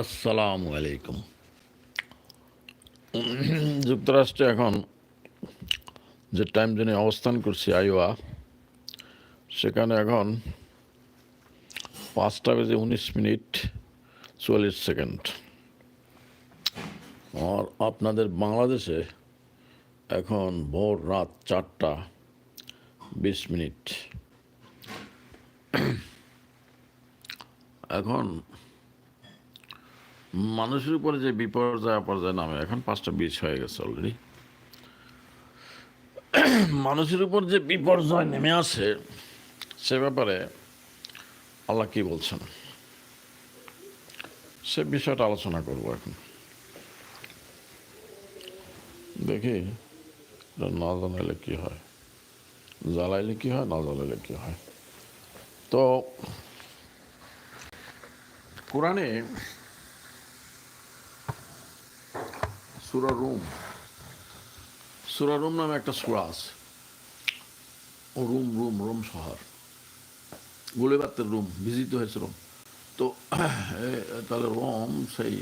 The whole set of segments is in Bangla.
আসসালামু আলাইকুম। যুক্তরাষ্ট্রে এখন যে টাইম জোনে অবস্থান করছি, আইওয়া, সেখানে এখন পাঁচটা বেজে উনিশ মিনিট চুয়াল্লিশ সেকেন্ড। আর আপনাদের বাংলাদেশে এখন ভোর রাত চারটা বিশ মিনিট। এখন মানুষের উপরে যে বিপর্যয়, অপর্যয় নামে এখন পাঁচটা বিশ হয়ে গেছে অলরেডি মানুষের উপর যে বিপর্যয় নেমে আসে, সে ব্যাপারে আল্লাহ কি বলছেন? সে বিষয়টা আলোচনা করব এখন। দেখি না জানাইলে কি হয়? জ্বালাইলে কি হয়, না জ্বালাইলে কি হয়? তো, কোরআনে সুরা রুম। সুরা রুম নামে একটা সুরা আছে। ও রুম রুম, রোম শহর। গুলিবাতের রুম ভিজিত হয়েছে রোম। তো তাহলে রোম সেই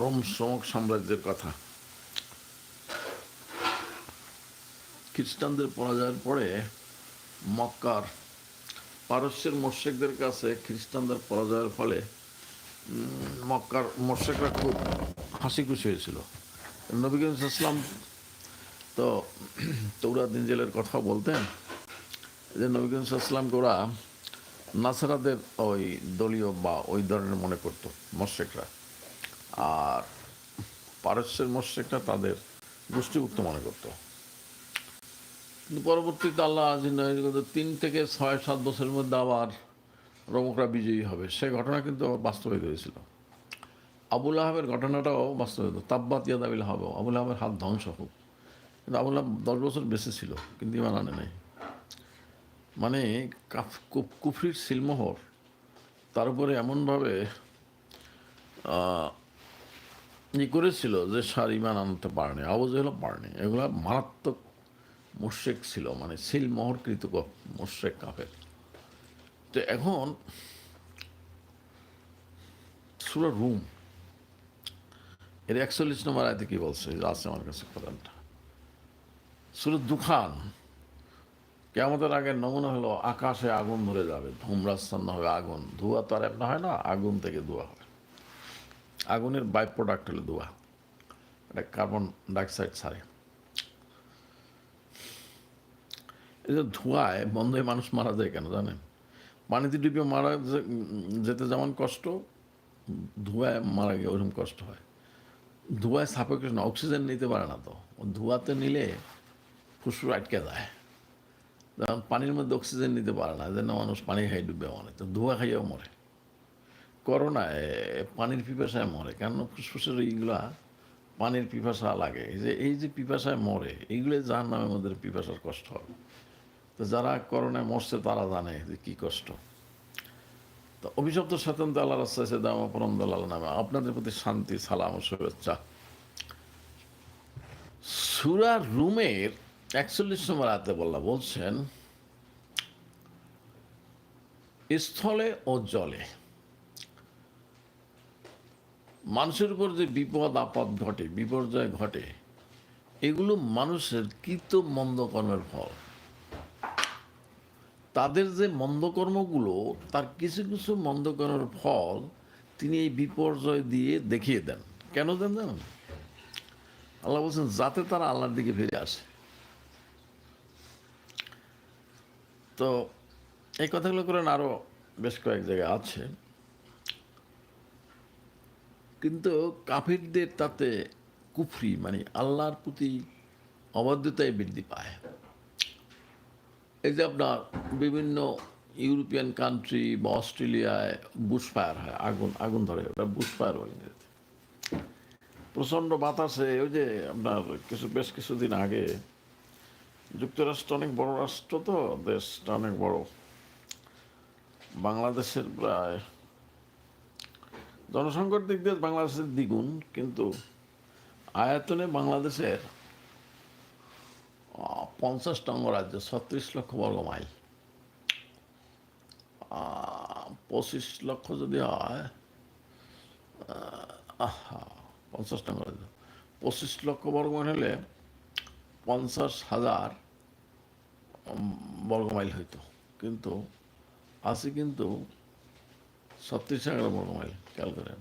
রোম সমক সাম্রাজ্যের কথা। খ্রিস্টানদের পরাজয়ের পরে মক্কার পারস্যের মোর্শেকদের কাছে খ্রিস্টানদের পরাজয়ের ফলে মক্কার মোর্শেকরা খুব হাসি খুশি হয়েছিল। নবী ইসলাম তো তৌরাত ইঞ্জেলের কথা বলতেন যে নবী করিম ইসলামকে ওরা নাসারাদের ওই দলীয় বা ওই ধরনের মনে করতো মোর্শেকরা আর পারস্যের মোর্শেকরা তাদের গোষ্ঠীভুক্ত মনে করতো। কিন্তু পরবর্তীতে আল্লাহ তিন থেকে ছয় সাত বছরের মধ্যে আবার রমকরা বিজয়ী হবে। সে ঘটনা কিন্তু বাস্তবায়িত হয়েছিল। আবুল আহাবের ঘটনাটাও বাস্তবায়িত। তাব্বাত ইয়াদাবিল হাব আবুল আহাবের হাত ধ্বংস হোক কিন্তু আবুল আহাব দশ বছর বেঁচে ছিল কিন্তু ইমান আনে নাই। মানে কাফ- কুফ- কুফরির সিলমোহর তার উপরে এমনভাবে আহ, ই করেছিল যে সার ইমান আনতে পারেনি আবু জেহেলও পারেনি। এগুলো মারাত্মক মোশেক ছিল মানে সিলমোহরকৃত মোশেক কাফের। তো এখন সুরা রুম এর একচল্লিশ নম্বর আয়তে কি বলছে? আছে আমার কাছে কোরআনটা সুরা দুখান কেমতের আগে নমুনা হলো আকাশে আগুন ধরে যাবে ধূম্রাচ্ছন্ন হবে আগুন। ধোঁয়া তো আর এমন হয় না, আগুন থেকে ধোঁয়া হয়। আগুনের বাই প্রোডাক্ট হলো ধোঁয়া, এটা কার্বন ডাইঅক্সাইড ছাড়ে এই যে ধোঁয়ায় বন্ধে মানুষ মারা যায় কেন জানেন? পানিতে ডুবে মারা যেতে যেমন কষ্ট, ধোঁয়ায় মারা গিয়ে ওরকম কষ্ট হয়। ধোঁয়ায় সাপেক্ষে না অক্সিজেন নিতে পারে না তো। ধোঁয়াতে নিলে ফুসফুস আটকে যায়। যেমন পানির মধ্যে অক্সিজেন নিতে পারে না যেন মানুষ পানি খাই ডুবে মরে। তো ধোঁয়া খাইয়েও মরে। করোনায় পানির পিপাসায় মরে কেন ফুসফুসের এইগুলা পানির পিপাসা লাগে। এই যে এই যে পিপাসায় মরে, এইগুলো যার নামের মধ্যে পিপাসার কষ্ট। হবে তো যারা করোনায় মরছে তারা জানে যে কী কষ্ট। তো অভিশপ্ত স্বতন্ত্র আল্লাহ রাস্তায় দাম পরম দালাল নামে। আপনাদের প্রতি শান্তি, সালাম শুভেচ্ছা। সুরা রুমের একচল্লিশ নম্বর আতে বল্লা বলছেন, স্থলে ও জলে মানুষের উপর যে বিপদ, আপদ ঘটে, বিপর্যয় ঘটে, এগুলো মানুষের কৃত মন্দ কর্মের ফল। তাদের যে মন্দকর্মগুলো, তার কিছু কিছু মন্দকর্মের ফল তিনি এই বিপর্যয় দিয়ে দেখিয়ে দেন। কেন দেন জানেন? আল্লাহ বলছেন, যাতে তারা আল্লাহর দিকে ফিরে আসে। তো এই কথাগুলো করেন আরও বেশ কয়েক জায়গায় আছে। কিন্তু কাফিরদের তাতে কুফরি মানে আল্লাহর প্রতি অবাধ্যতায় বৃদ্ধি পায়। এই যে আপনার বিভিন্ন ইউরোপিয়ান কান্ট্রি বা অস্ট্রেলিয়ায় বুশফায়ার হয়, আগুন আগুন ধরে, ওটা বুশফায়ার বলে ইংরেজিতে। প্রচণ্ড বাতাসে, ওই যে আপনার কিছু, বেশ কিছুদিন আগে যুক্তরাষ্ট্র অনেক বড় রাষ্ট্র তো, দেশটা অনেক বড় বাংলাদেশের প্রায় জনসংখ্যার দিক দিয়ে বাংলাদেশের দ্বিগুণ, কিন্তু আয়তনে বাংলাদেশের আহ, পঞ্চাশটা অঙ্গরাজ্য ছত্রিশ লক্ষ বর্গ মাইল। পঁচিশ লক্ষ যদি হয় পঞ্চাশ করে দিল। পঁচিশ লক্ষ বর্গ মাইল হলে পঞ্চাশ হাজার বর্গ মাইল হইতো। কিন্তু আছে কিন্তু ছত্রিশ এগারো বর্গ মাইল খেয়াল করেন।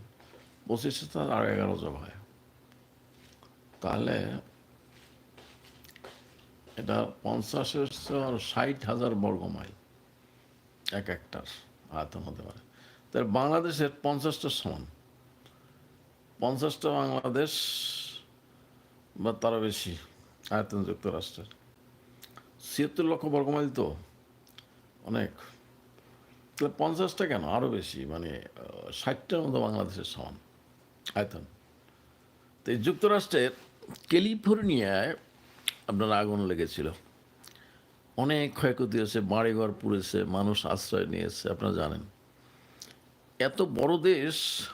পঁচিশ হাজার আর এগারো যোগ হয়। তাহলে এটা পঞ্চাশের ষাট হাজার বর্গ মাইল এক একটার আয়তন হতে পারে। তাহলে বাংলাদেশের পঞ্চাশটা সমান। পঞ্চাশটা বাংলাদেশ বা তারও বেশি আয়তন যুক্তরাষ্ট্রের ছিয়াত্তর লক্ষ বর্গমাইল তো অনেক। তাহলে পঞ্চাশটা কেন? আরও বেশি মানে ষাটটার মতো বাংলাদেশের সমান আয়তন। তো এই যুক্তরাষ্ট্রের ক্যালিফোর্নিয়ায় আপনার আগুন লেগেছিল। অনেক ক্ষয়ক্ষতি হয়েছে বাড়িঘর পুড়েছে মানুষ আশ্রয় নিয়েছে আপনারা জানেন। এত বড় দেশ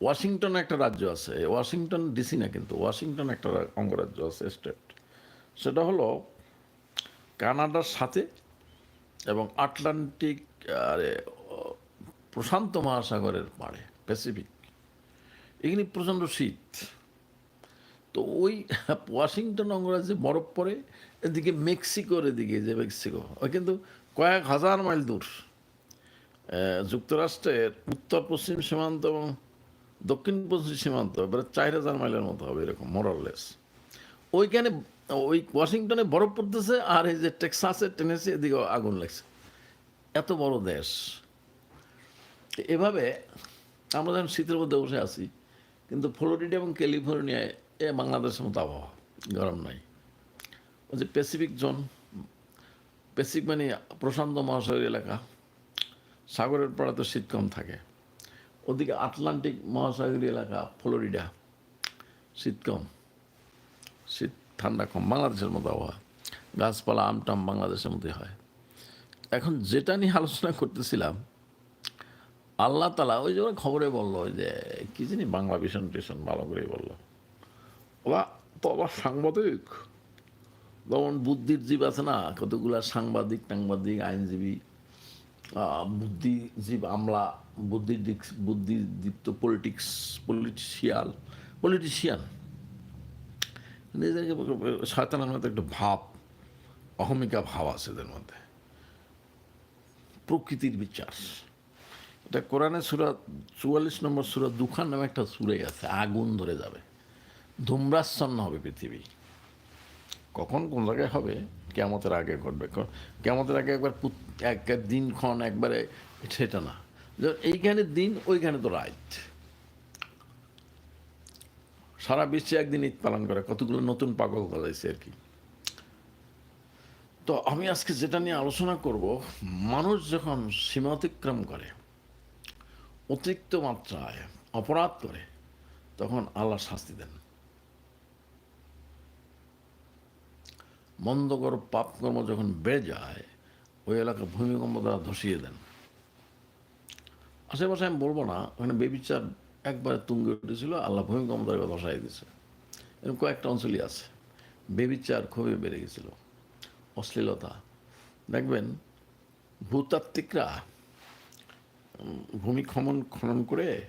ওয়াশিংটন একটা রাজ্য আছে ওয়াশিংটন ডিসি না কিন্তু ওয়াশিংটন একটা অঙ্গরাজ্য আছে স্টেট। সেটা হলো কানাডার সাথে এবং আটলান্টিক আরে, প্রশান্ত মহাসাগরের পাড়ে প্যাসিফিক। এখানে প্রচণ্ড শীত। তো ওই ওয়াশিংটন অঙ্গরাজ্যে বরফ পড়ে, এদিকে মেক্সিকোর এদিকে যে মেক্সিকো। ওই কিন্তু কয়েক হাজার মাইল দূর। যুক্তরাষ্ট্রের উত্তর পশ্চিম সীমান্ত এবং দক্ষিণ পশ্চিম সীমান্ত, এবারে চার হাজার মাইলের মতো হবে এরকম মোরাললেস ওইখানে, ওই ওয়াশিংটনে বরফ পড়তেছে আর এই যে টেক্সাসে টেনেসি এদিকে আগুন লাগছে। এত বড় দেশ। এভাবে আমরা যখন শীতের মধ্যে বসে আছি, কিন্তু ফ্লোরিডা এবং ক্যালিফোর্নিয়ায় এ বাংলাদেশের মতো আবহাওয়া, গরম নাই। ওই যে প্যাসিফিক জোন প্যাসিফিক মানে প্রশান্ত মহাসাগর এলাকা, সাগরের পাড়ে তো শীত কম থাকে। ওদিকে আটলান্টিক মহাসাগরীয় এলাকা ফ্লোরিডা শীত কম, শীত ঠান্ডা কম, বাংলাদেশের মতো আবহাওয়া। গাছপালা আমটাম বাংলাদেশের মধ্যে হয়। এখন যেটা নিয়ে আলোচনা করতেছিলাম, আল্লাহ তালা ওই যে খবরে বলল যে কি জানি বাংলা ভীষণ টিউশন ভালো করেই বলল। ওরা তো আবার সাংবাদিক। যেমন বুদ্ধির জীব আছে না, কতগুলা সাংবাদিক টাংবাদিক আইনজীবী বুদ্ধিজীব আমলা বুদ্ধি বুদ্ধিদীপ্ত পলিটিক্স পলিটিশিয়াল পলিটিশিয়ান নিজেদেরকে শয়তানের মধ্যে একটা ভাব, অহমিকা ভাব আছে এদের মধ্যে। প্রকৃতির বিচার। এটা কোরআনে সুরা চুয়াল্লিশ নম্বর সুরা দুখান নামে একটা সুরে আছে, আগুন ধরে যাবে। ধূম্রাচ্ছন্ন হবে পৃথিবী। কখন কোন জায়গায় হবে? কেমতের আগে ঘটবে। কেমতের আগে একবার এক দিনক্ষণ একবারে সেটা না। এইখানে দিন, ওইখানে তো রাইট সারা বিশ্বে একদিন ঈদ পালন করে। কতগুলো নতুন পাগল গজাইছে আর কি। তো আমি আজকে যেটা নিয়ে আলোচনা করব, মানুষ যখন সীমা অতিক্রম করে, অতিরিক্ত মাত্রায় অপরাধ করে, তখন আল্লাহ শাস্তি দেন। মন্দকর পাপকর্ম যখন বেড়ে যায়, ওই এলাকা ভূমিকম্প দ্বারা ধসিয়ে দেন। আশেপাশে আমি বলব না, ওখানে বেবিচার একবারে তুঙ্গে উঠেছিল, আল্লাহ ভূমিকম্প দ্বারা ধসাই দিয়েছে। এরকম কয়েকটা অঞ্চলই আছে। বেবিচার খুবই বেড়ে গেছিল। অশ্লীলতা। দেখবেন, ভূতাত্ত্বিকরা ভূমি খনন খনন করে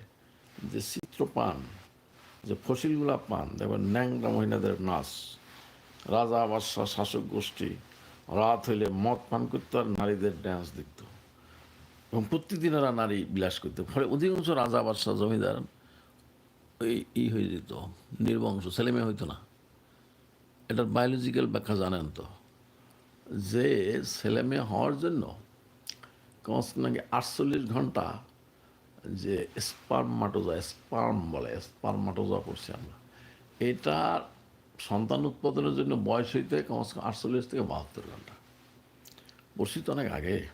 যে চিত্র পান যে ফসিলগুলা পান, দেখবেন ন্যাংরা মহিলাদের নাচ রাজা বাদশাহ শাসক গোষ্ঠী। রাত হইলে মদ পান করতো আর নারীদের ড্যান্স দেখত। এবং প্রতিদিন ওরা নারী বিলাস করতো। ফলে অধিকাংশ রাজা বাদশাহ জমিদার। ওই ই হয়ে যেত। নির্বংশ, ছেলেমেয়ে হইতো না। এটার বায়োলজিক্যাল ব্যাখ্যা জানেন তো? যে ছেলেমেয়ে হওয়ার জন্য কমস নাকি আটচল্লিশ ঘণ্টা যে স্পার্মাটোজা স্পার্ম বলে স্পার্মাটোজা করছি আমরা। এটা সন্তান উৎপাদনের জন্য বয়স হইতে কমস কম আটচল্লিশ থেকে বাহাত্তর ঘণ্টা। বসি তো অনেক আগে।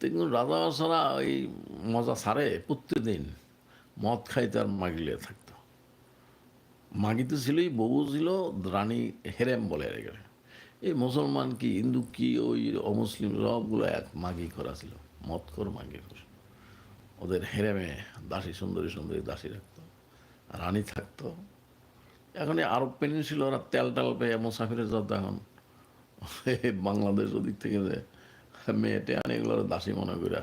কিন্তু রাজা বাসারা ওই মজা সারে প্রত্যেকদিন। মদ খাইতে আর মাগিলে থাকতো। মাগিতে ছিলই, বউ ছিল, রানী হেরেম বলে এখানে এই মুসলমান কি, হিন্দু কি, ওই অমুসলিম সবগুলো এক মাগি করা ছিল। মদ কর মাগি কর ওদের হেরেমে দাসী সুন্দরী সুন্দরী দাসী রাখতো রানী থাকতো। এখন এই আরব পেনিনসিল ওরা তেল টাল পেয়ে মুসাফিরের যত এখন। বাংলাদেশ ওদিক থেকে যে মেয়েটে আনে এগুলো দাসী মনে করে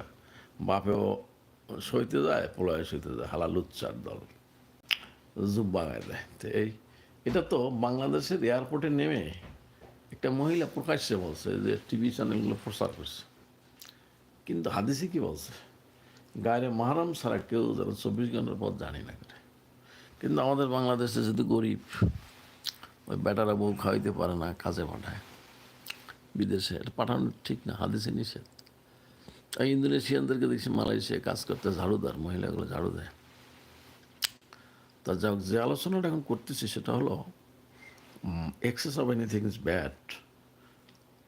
বাপেও সইতে যায় প্রলয় সইতে যায়, হালা লুচ্চার দল। জুব্বাঙায় দেয়। তো এই, এটা তো বাংলাদেশের এয়ারপোর্টে নেমে একটা মহিলা প্রকাশ্যে বলছে যে টিভি চ্যানেলগুলো প্রচার করছে। কিন্তু হাদিসে কি বলছে? গায়ে মাহারাম ছাড়া কেউ যেন চব্বিশ ঘণ্টার পর জানি না। কিন্তু আমাদের বাংলাদেশে যেহেতু গরিব ওই বেটারা বউ খাওয়াইতে পারে না কাজে পাঠায়, বিদেশে, এটা পাঠানো ঠিক না, হাদিসে নিষেধ। আর ইন্দোনেশিয়ানদেরকে দেখছি মালয়েশিয়া কাজ করতে ঝাড়ুদার মহিলাগুলো ঝাড়ু দেয়। তা যাক, যে আলোচনাটা এখন করতেছি সেটা হলো excess of anything is bad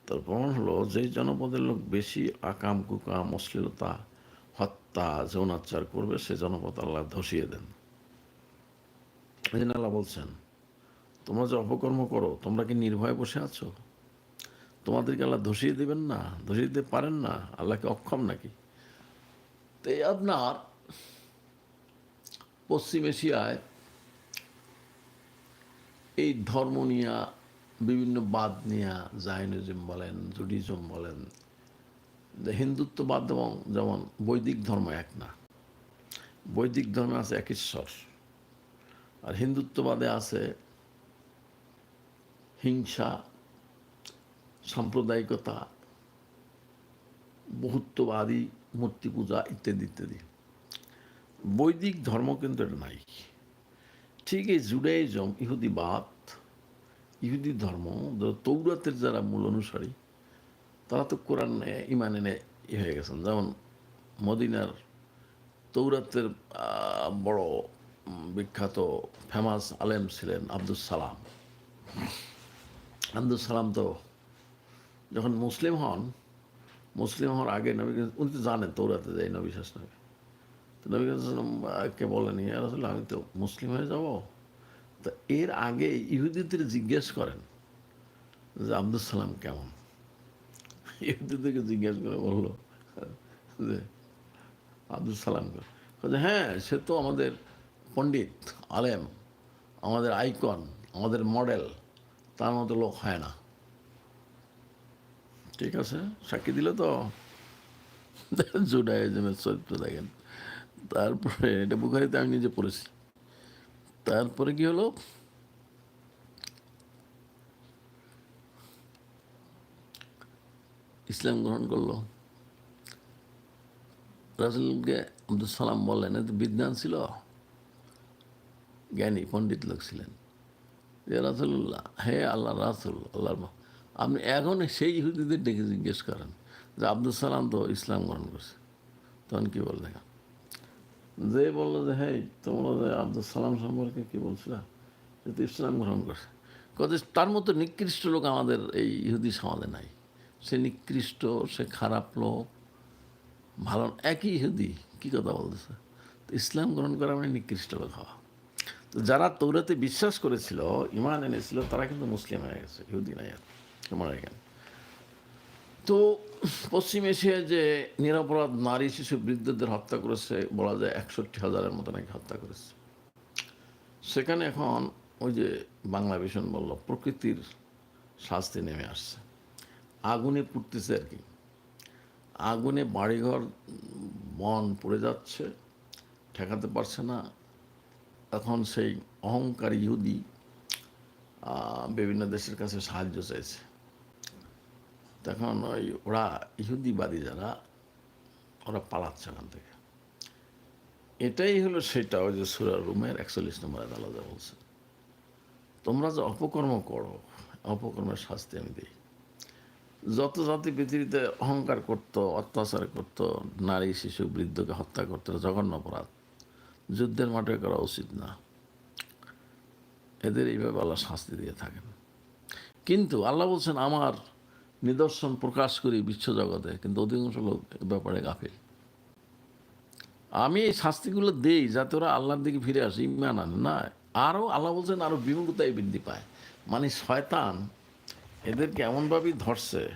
তার প্রমাণ হলো, যেই জনপদের লোক বেশি আকাম কুকাম অশ্লীলতা, হত্যা যৌনাচার করবে, সে জনপদ আল্লাহ ধসিয়ে দেন। জন্য আল্লাহ বলছেন, তোমরা যে অপকর্ম করো, তোমরা কি নির্ভয়ে বসে আছো? তোমাদেরকে আল্লাহ ধসিয়ে দেবেন না ধসিয়ে দিতে পারেন না, আল্লাহকে অক্ষম নাকি? তো এই আপনার পশ্চিম এশিয়ায় এই ধর্ম নিয়া, বিভিন্ন বাদ নিয়া, জাইনিজম বলেন, জুডিজম বলেন হিন্দুত্ববাদ এবং যেমন বৈদিক ধর্ম এক না, বৈদিক ধর্মে আছে এক ঈশ্বর। আর হিন্দুত্ববাদে আছে হিংসা, সাম্প্রদায়িকতা, বহুত্ববাদী, মূর্তি পূজা ইত্যাদি ইত্যাদি। বৈদিক ধর্ম কিন্তু এটা নাই। ঠিক এই জুডাইজম ইহুদিবাদ ইহুদি ধর্ম তৌরাতের যারা মূল অনুসারী, তারা তো কোরআন ইমান এনে ই হয়ে গেছেন। যেমন মদিনার তৌরাতের বড় বিখ্যাত ফেমাস আলেম ছিলেন আব্দুল সালাম। আব্দুল সালাম তো যখন মুসলিম হন মুসলিম হওয়ার আগে নবী উনি তো জানেন তৌরাতে যাই নবী শেষ নবী। তো নবী কে বলেন রাসূলুল্লাহ, আমি তো মুসলিম হয়ে যাব? তো এর আগে ইহুদিদের জিজ্ঞেস করেন যে আব্দুল সালাম কেমন? ইহুদিদেরকে জিজ্ঞেস করে বলল যে আব্দুল সালাম যে হ্যাঁ সে তো আমাদের পণ্ডিত, আলেম, আমাদের আইকন, আমাদের মডেল, তার মতো লোক হয় না। ঠিক আছে? সাক্ষী দিলে তো? জুডাইজমের চরিত্র দেখেন। তারপরে, এটা বুখারিতে আমি নিজে পড়েছি। তারপরে কি হলো? ইসলাম গ্রহণ করল। রাসুলকে আব্দুল সালাম বললেন এত বিদ্যান ছিল? জ্ঞানী, পণ্ডিত লোক ছিলেন। যে রাসুল্লাহ হে আল্লাহ রাসুল, আল্লাহর আপনি এখন সেই ইহুদিদের ডেকে জিজ্ঞেস করেন যে আব্দুল সালাম তো ইসলাম গ্রহণ করছে। তখন কী বল দেখা যে বলল যে হ্যাঁ তোমরা যে আব্দুল সালাম সম্পর্কে কী বলছিলা? সে তো ইসলাম গ্রহণ করছে। কত তার মতো নিকৃষ্ট লোক আমাদের এই ইহুদি সমাজে নাই। সে নিকৃষ্ট, সে খারাপ লোক, ভালো, একই ইহুদি, কী কথা বলতেছে? ইসলাম গ্রহণ করা মানে নিকৃষ্ট লোক হওয়া। তো যারা তৌরাতে বিশ্বাস করেছিল ইমান এনেছিল, তারা কিন্তু মুসলিম হয়ে গেছে, ইহুদি নাই আর গেল তো পশ্চিম এশিয়ায় যে নিরাপরাধ নারী শিশু বৃদ্ধদের হত্যা করেছে, বলা যায় একষট্টি হাজারের মতো নাকি হত্যা করেছে। সেখানে এখন ওই যে বাংলা ভীষণ বলল, প্রকৃতির শাস্তি নেমে আসছে। আগুনে পুড়তেছে আর কি। আগুনে বাড়িঘর বন পড়ে যাচ্ছে, ঠেকাতে পারছে না এখন সেই অহংকারী ইহুদি বিভিন্ন দেশের কাছে সাহায্য চাইছে। তখন ওই ওরা ইহুদিবাদী যারা, ওরা পালাচ্ছে ওখান থেকে। এটাই হলো সেটা, ওই যে সুরা রুমের একচল্লিশ নম্বর আদালতে বলছে। তোমরা যে অপকর্ম করো, অপকর্মের শাস্তি আমি দিই। যত জাতি পৃথিবীতে অহংকার করত, অত্যাচার করত, নারী, শিশু, বৃদ্ধকে হত্যা করতো জঘন্য অপরাধ। যুদ্ধের মাঠে করা উচিত না। এদের এইভাবে আল্লাহ শাস্তি দিয়ে থাকেন। কিন্তু আল্লাহ বলছেন, আমার নিদর্শন প্রকাশ করি বিশ্বজগতে কিন্তু অধিকাংশ লোক ব্যাপারে গাফিল। আমি এই শাস্তিগুলো দেই যাতে ওরা আল্লাহর দিকে ফিরে আসে, ইমান আনে। না, আরও আল্লাহ বলছেন, আরও বিমুখতায় বৃদ্ধি পায়। মানে শয়তান এদেরকে এমনভাবেই ধরছে।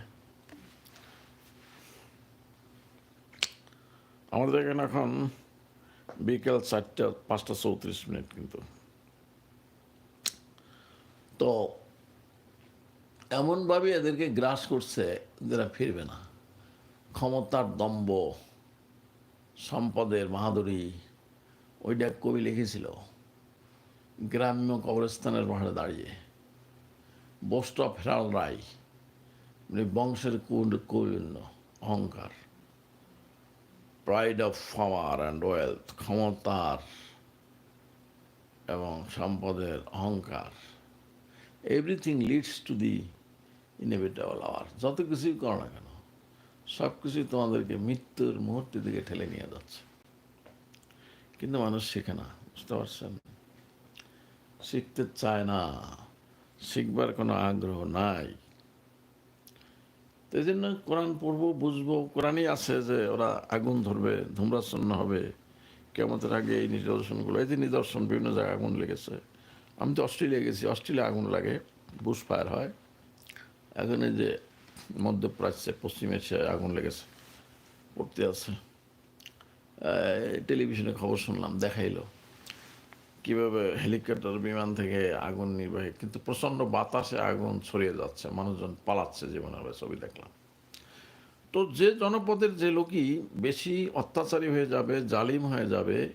আমাদের এখানে এখন বিকেল চারটা, পাঁচটা চৌত্রিশ মিনিট কিন্তু। তো এমনভাবে এদেরকে গ্রাস করছে যারা ফিরবে না। ক্ষমতার দম্ভ, সম্পদের বাহাদুরি ওইটা কবি লিখেছিল, গ্রাম্য কবরস্থানের পাহাড়ে দাঁড়িয়ে। বোস্ট অফ হেরাল রায় মানে বংশের কুণ্ড কৌন্য অহংকার। Pride of power and wealth ক্ষমতার এবং সম্পদের অহংকার everything leads to the inevitable hour যত কিছুই করো না কেন, সব কিছুই তোমাদেরকে মৃত্যুর মুহূর্তের দিকে ঠেলে নিয়ে যাচ্ছে। কিন্তু মানুষ শেখে না, বুঝতে পারছেন? শিখতে চায় না, শিখবার কোনো আগ্রহ নাই। তো এই জন্য কোরআন পড়ব, বুঝব। কোরআনই আছে যে ওরা আগুন ধরবে ধূম্রাচ্ছন্ন হবে কেমতের আগে এই নিদর্শনগুলো, এই যে নিদর্শন বিভিন্ন জায়গায় আগুন লেগেছে। আমি তো অস্ট্রেলিয়া গেছি অস্ট্রেলিয়া আগুন লাগে, বুশ ফায়ার হয়। এখন এই যে মধ্যপ্রাচ্যে, পশ্চিম এশিয়ায় আগুন লেগেছে, পড়তে আছে। টেলিভিশনে খবর শুনলাম, দেখাইলো। কীভাবে হেলিকপ্টার বিমান থেকে আগুন নির্বাহী? কিন্তু প্রচণ্ড বাতাসে আগুন ছড়িয়ে যাচ্ছে, মানুষজন পালাচ্ছে জীবনের ছবি দেখলাম। তো যে জনপদের যে লোকই বেশি অত্যাচারী হয়ে যাবে, জালিম হয়ে যাবে,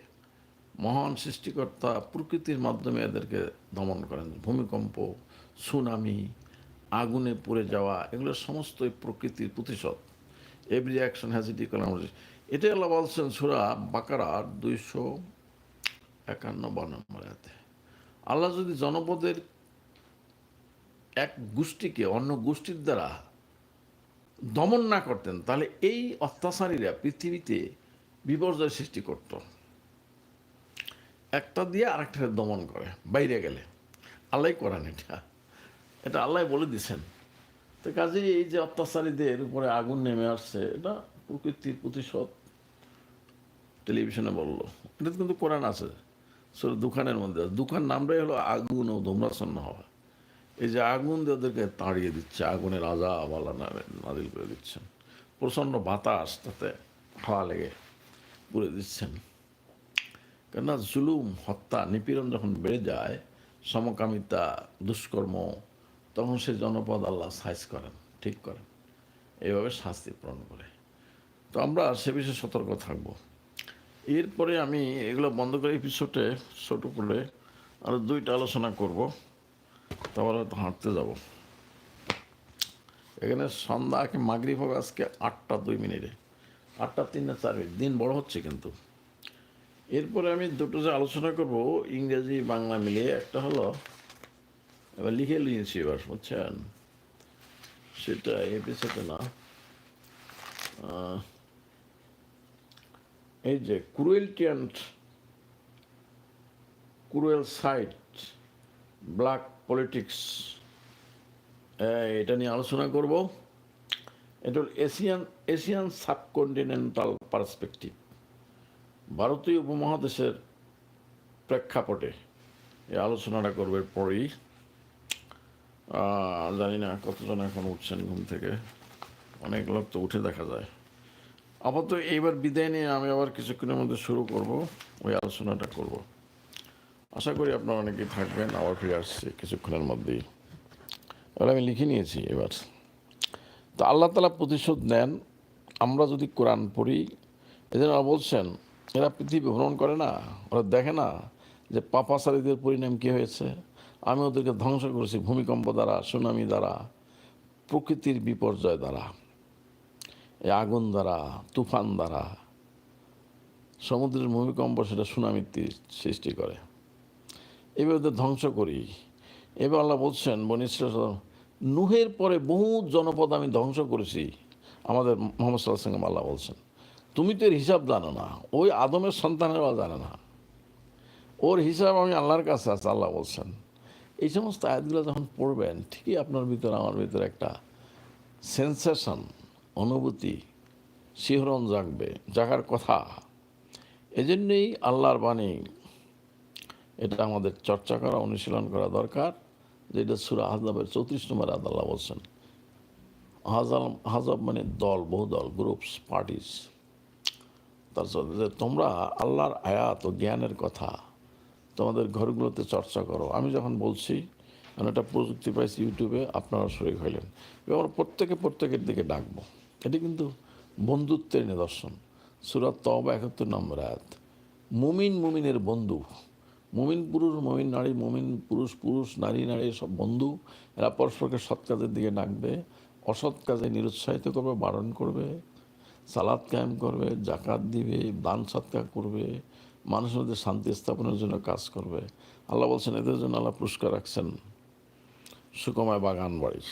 মহান সৃষ্টিকর্তা প্রকৃতির মাধ্যমে এদেরকে দমন করেন। ভূমিকম্প, সুনামি, আগুনে পুড়ে যাওয়া, এগুলো সমস্তই প্রকৃতির প্রতিশোধ। Every action has it economy আল্লাহ বলছেন সুরা বাকারার দুইশো একান্ন নম্বর আয়াতে আল্লাহ যদি জনপদের এক গোষ্ঠীকে অন্য গোষ্ঠীর দ্বারা দমন না করতেন, তাহলে এই অত্যাচারীরা পৃথিবীতে বিপর্যয় সৃষ্টি করত। একটা দিয়ে আরেকটা দমন করে, বাইরে গেলে। আল্লাহ করেন এটা। এটা আল্লাহ বলে দিছেন। তো কাজেই এই যে অত্যাচারীদের উপরে আগুন নেমে আসছে, এটা প্রকৃতির প্রতিশোধ। টেলিভিশনে বলল। এটা কিন্তু কোরআন আছে। সে দোকানের মধ্যে আছে। দোকান নামটাই হলো আগুন ও ধূম্রাচ্ছন্ন হওয়া এই যে আগুন দিয়ে ওদেরকে তাড়িয়ে দিচ্ছে, আগুনের রাজা আবালা নাদিল করে দিচ্ছেন। প্রচণ্ড বাতাস তাতে হাওয়া লেগে পুড়ে দিচ্ছেন। কেননা জুলুম, হত্যা, নিপীড়ন যখন বেড়ে যায়, সমকামিতা, দুষ্কর্ম, তখন সে জনপদ আল্লাহ সাইজ করেন, ঠিক করেন। এইভাবে শাস্তি পূরণ করে। তো আমরা সে বিষয়ে সতর্ক থাকব। এরপরে আমি এগুলো বন্ধ করে এপিসোডে ছোট করে আরও দুইটা আলোচনা করব। তারপর হয়তো হাঁটতে যাব। এখানে সন্ধ্যা আগে মাগরিব আজকে আটটা দুই মিনিটে। আটটা তিন না চার। মিনিট দিন বড় হচ্ছে কিন্তু। এরপরে আমি দুটো যে আলোচনা করব, ইংরেজি, বাংলা মিলিয়ে, একটা হলো, এবার লিখে নিয়েছি এবার, বুঝছেন? সেটা এপিসোডে না। এই যে cruelty and cruel side black politics এটা নিয়ে আলোচনা করব। এটা এশিয়ান এশিয়ান সাবকন্টিনেন্টাল পার্সপেক্টিভ ভারতীয় উপমহাদেশের প্রেক্ষাপটে এই আলোচনাটা করবে পরেই। জানি না কতজন এখন উঠছেন ঘুম থেকে। অনেক লোক তো উঠে দেখা যায়। আপাতত এইবার বিদায় নিয়ে আমি আবার কিছুক্ষণের মধ্যে শুরু করব, ওই আলোচনাটা করব। আশা করি আপনারা অনেকেই থাকবেন, আবার ফিরে আসছি কিছুক্ষণের মধ্যেই। এবার আমি লিখে নিয়েছি এবার। তো আল্লাহ তালা প্রতিশোধ নেন, আমরা যদি কোরআন পড়ি ওরা বলছেন, এরা পৃথিবী ভ্রমণ করে না, ওরা দেখে না যে পাপাচারীদের পরিণাম কী হয়েছে। আমি ওদেরকে ধ্বংস করেছি, ভূমিকম্প দ্বারা, সুনামি দ্বারা, প্রকৃতির বিপর্যয় দ্বারা। এই আগুন দ্বারা, তুফান দ্বারা সমুদ্রের ভূমিকম্প সেটা সুনামির সৃষ্টি করে। এবার ওদের ধ্বংস করি। এবার আল্লাহ বলছেন বনিশ্র নুহের পরে বহু জনপদ আমি ধ্বংস করেছি। আমাদের মোহাম্মদ সাল্লাহ সঙ্গে আল্লাহ বলছেন, তুমি তো এর হিসাব জানো না। ওই আদমের সন্তানেরাও জানে না। ওর হিসাব আমি আল্লাহর কাছে আছে, আল্লাহ বলছেন। এই সমস্ত আয়াতগুলো যখন পড়বেন, ঠিকই আপনার ভিতরে, আমার ভিতরে একটা সেন্সেশন অনুভূতি, শিহরণ জাগবে, জাগার কথা। এজন্যই আল্লাহর বাণী, এটা আমাদের চর্চা করা, অনুশীলন করা দরকার যেটা সুরা হাজাবের চৌত্রিশ নম্বর আয়াত আল্লাহ বলছেন হাজাব মানে দল, বহু দল, গ্রুপস, পার্টিস। তারপর যে তোমরা আল্লাহর আয়াত ও জ্ঞানের কথা তোমাদের ঘরগুলোতে চর্চা করো। আমি যখন বলছি, আমি একটা প্রযুক্তি পাইছি ইউটিউবে, আপনারা শরীর হইলেন আমরা প্রত্যেকে প্রত্যেকের দিকে ডাকবো। এটি কিন্তু বন্ধুত্বের নিদর্শন। সুরত তবা একাত্তর নম্বর আয়াত। মুমিন মুমিনের বন্ধু। মুমিন পুরুষ, মুমিন নারী, মুমিন পুরুষ পুরুষ, নারী নারী, সব বন্ধু। এরা পরস্পরকে সৎ কাজের দিকে ডাকবে, অসৎ কাজে নিরুৎসাহিত করবে, বারণ করবে সালাদ কায়েম করবে, জাকাত দিবে, দান সৎকার করবে, মানুষের মধ্যে শান্তি স্থাপনের জন্য কাজ করবে। আল্লাহ বলছেন, এদের জন্য আল্লাহ পুরস্কার রাখছেন। সুকমায় বাগান বাড়ির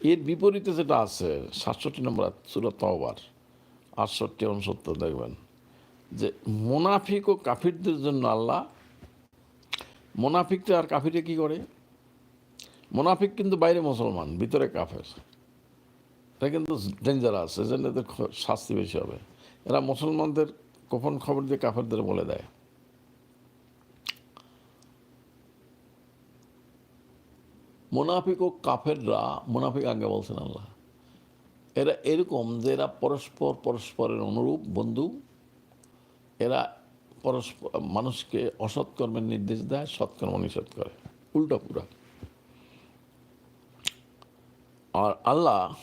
এর বিপরীতে যেটা আছে, সাতষট্টি নম্বর সুরত তওবার, আটষট্টি, উনসত্তর, দেখবেন যে মোনাফিক ও কাফিরদের জন্য আল্লাহ, মোনাফিকটা আর কাফিরে কি করে? মোনাফিক কিন্তু বাইরে মুসলমান, ভিতরে কাফের। এটা কিন্তু ডেঞ্জারাস এজন্য এদের শাস্তি বেশি হবে। এরা মুসলমানদের গোপন খবর দিয়ে কাফেরদের বলে দেয়। মোনাফিক ও কাফেররা মোনাফিক আগে বলছেন আল্লাহ। এরা এরকম যে এরা পরস্পর পরস্পরের অনুরূপ বন্ধু, এরা পরস্পর মানুষকে অসৎকর্মের নির্দেশ দেয় সৎকর্ম নিষেধ করে। উল্টা পুরা। আর আল্লাহ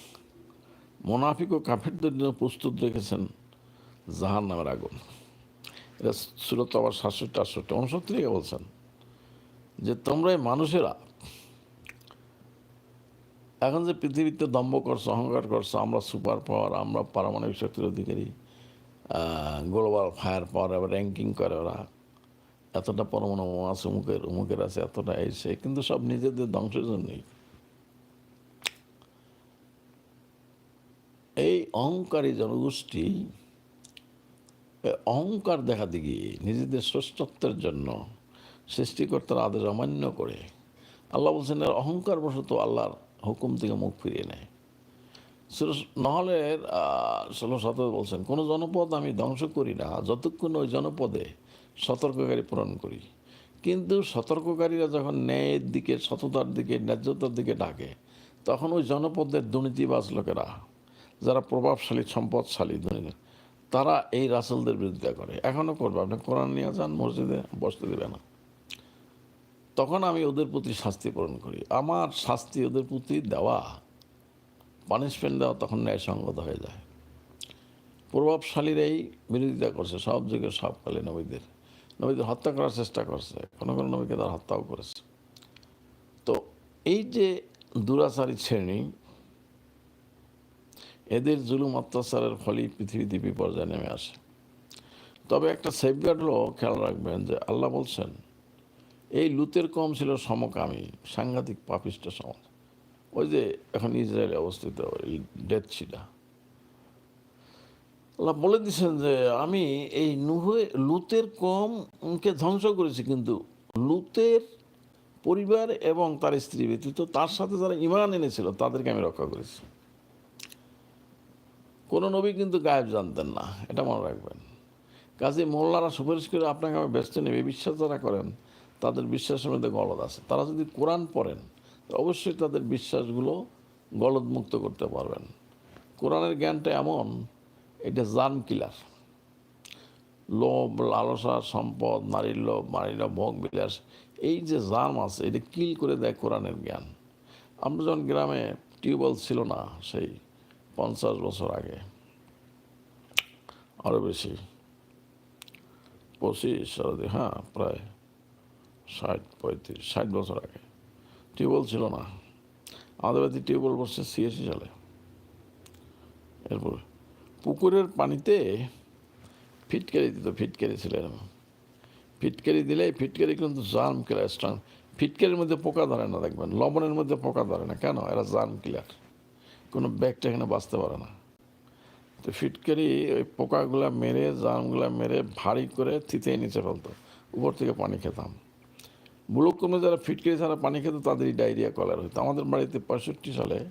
মোনাফিক ও কাফেরদের জন্য প্রস্তুত রেখেছেন জাহান নামের আগুন। এটা সুরত আবার সাতষট্টি, আটষট্টি, উনসত্তর থেকে বলছেন যে তোমরা মানুষেরা এখন যে পৃথিবীতে দম্ভ করছ, অহংকার করছে, আমরা সুপার পাওয়ার, আমরা পারমাণবিক শক্তির অধিকারী গ্লোবাল ফায়ার পাওয়ার আবার র্যাঙ্কিং করে ওরা। এতটা পরমাণু আছে, অমুকের অমুকের আছে, এতটা এই সে কিন্তু সব নিজেদের ধ্বংসের জন্যই। এই অহংকারী জনগোষ্ঠী অহংকার দেখা দিকে নিজেদের শ্রেষ্ঠত্বের জন্য সৃষ্টিকর্তার আদেশ অমান্য করে। আল্লাহ বলছেন অহংকার বশত আল্লাহর হুকুম থেকে মুখ ফিরিয়ে নেয়। নহলে ষোলো সতেরো বলছেন, কোনো জনপদ আমি ধ্বংস করি না, যতক্ষণ ওই জনপদে সতর্ককারী পূরণ করি। কিন্তু সতর্ককারীরা যখন ন্যায়ের দিকে, সততার দিকে, ন্যায্যতার দিকে ডাকে, তখন ওই জনপদের দুর্নীতিবাজ লোকেরা, যারা প্রভাবশালী, সম্পদশালী দুর্নীতি, তারা এই রাসেলদের বিরুদ্ধে করে। এখনও করবে। আপনি কোরআন নিয়ে যান, মসজিদে বসতে দেবে না। তখন আমি ওদের প্রতি শাস্তি পূরণ করি। আমার শাস্তি ওদের প্রতি দেওয়া পানিশমেন্ট দেওয়া তখন ন্যায়সঙ্গত হয়ে যায়। প্রভাবশালীরাই বিরোধিতা করছে, সব যুগে সবকালে নবীদের। নবীদের হত্যা করার চেষ্টা করছে, কোনো কোনো নবীকে তার হত্যাও করেছে। তো এই যে দুরাচারী শ্রেণি, এদের জুলুম, অত্যাচারের ফলেই পৃথিবীতে বিপর্যয় নেমে আসে। তবে একটা সেফগার্ড হলো খেয়াল রাখবেন যে আল্লাহ বলছেন এই লুতের কম ছিল সমকামী, সাংঘাতিক পাপিষ্ট সমাজ। ওই যে এখন ইসরায়েলে অবস্থিত, এই ডেথ ছিল আল্লাহ বলে দিচ্ছেন যে, আমি এই নুহে, লুতের কমকে ধ্বংস করেছি, কিন্তু লুতের পরিবার এবং তার স্ত্রী ব্যতীত তার সাথে যারা ইমান এনেছিল, তাদেরকে আমি রক্ষা করেছি। কোনো নবী কিন্তু গায়েব জানতেন না, এটা মনে রাখবেন। কাজে মোল্লারা সুপারিশ করে আপনাকে আমি ব্যস্ত নেবে বিশ্বাস যারা করেন তাদের বিশ্বাসের মধ্যে গলদ আছে। তারা যদি কোরআন পড়েন, অবশ্যই তাদের বিশ্বাসগুলো গলদমুক্ত করতে পারবেন। কোরআনের জ্ঞানটা এমন, এটা জান কিলার। লোভ, লালসা, সম্পদ, নারীর লোভ, নারীর ভোগ, বিলাস, এই যে জাম আছে, এটা কিল করে দেয় কোরআনের জ্ঞান। আমরা যখন গ্রামে টিউবওয়েল ছিল না, সেই পঞ্চাশ বছর আগে, আরও বেশি, পঁচিশ হ্যাঁ প্রায় ষাট, পঁয়ত্রিশ, ষাট বছর আগে। টিউবওয়েল ছিল না। আমাদের বাড়িতে টিউবওয়েল বসছে সিএসি চলে এরপর পুকুরের পানিতে ফিটকারি দিত, ফিটকারি ছিল এরকম। ফিটকারি দিলে ফিটকারি কিন্তু জার্ম কিলার স্ট্রং। ফিটকারির মধ্যে পোকা ধরে না, দেখবেন। লবণের মধ্যে পোকা ধরে না। কেন? এরা জার্ম কিলার কোনো ব্যাগটা এখানে বাঁচতে পারে না। তো ফিটকারি ওই পোকাগুলা মেরে, জার্মগুলা মেরে ভারী করে থিতে নিচে ফেলতো। উপর থেকে পানি খেতাম। বুলক কমে যারা ফিটকারি ছাড়া পানি খেত, তাদেরই ডায়রিয়া কলার হতো আমাদের বাড়িতে পঁয়ষট্টি সালে,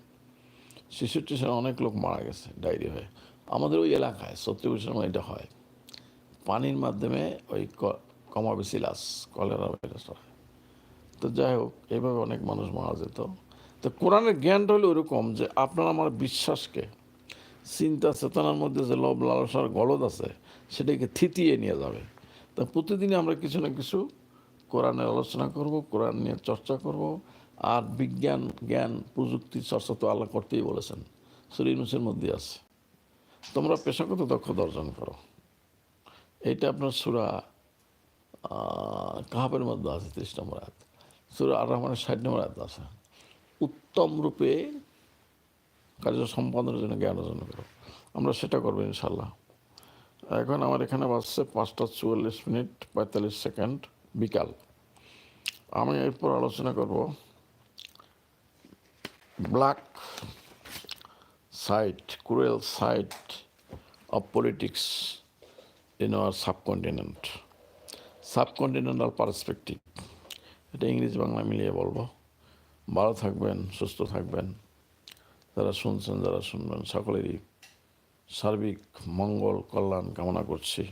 ছেষট্টি সালে অনেক লোক মারা গেছে ডায়রিয়া হয়ে। আমাদের ওই এলাকায় সত্যি সময় এটা হয়। পানির মাধ্যমে ওই কমাবেসিলাস কলেরা ভাইরাস হয়। তো যাই হোক এইভাবে অনেক মানুষ মারা যেত। তো কোরআনের জ্ঞানটা হলো ওরকম যে, আপনার আমার বিশ্বাসকে, চিন্তা চেতনার মধ্যে যে লোভ লালসার গলদ আছে, সেটাকে থিতিয়ে নিয়ে যাবে। তা প্রতিদিনই আমরা কিছু না কিছু কোরআনের আলোচনা করব, কোরআন নিয়ে চর্চা করব, আর বিজ্ঞান, জ্ঞান, প্রযুক্তি চর্চা তো আল্লাহ করতেই বলেছেন। সুরিনুসের মধ্যে আছে। তোমরা পেশাগত দক্ষতা অর্জন করো। এইটা আপনার সুরা কাহাবের মধ্যে আছে, ত্রিশ নম্বর আয়াত। সুরা আর রহমানের ষাট নম্বর আয়াত আছে। উত্তম রূপে কার্য সম্পাদনের জন্য জ্ঞান অর্জন করো। আমরা সেটা করব ইনশাল্লাহ এখন আমার এখানে বাজছে পাঁচটা চুয়াল্লিশ মিনিট, পঁয়তাল্লিশ সেকেন্ড। বিকাল। আমি এরপর আলোচনা করব black side, cruel side of politics in our subcontinent. Subcontinental perspective. এটা ইংরেজি বাংলা মিলিয়ে বলব। ভালো থাকবেন, সুস্থ থাকবেন। যারা শুনছেন, যারা শুনবেন, সকলেরই সার্বিক মঙ্গল, কল্যাণ কামনা করছি।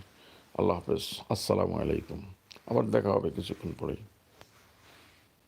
আল্লাহ হাফেজ। আসসালামু আলাইকুম। আবার দেখা হবে কিছুক্ষণ পরেই।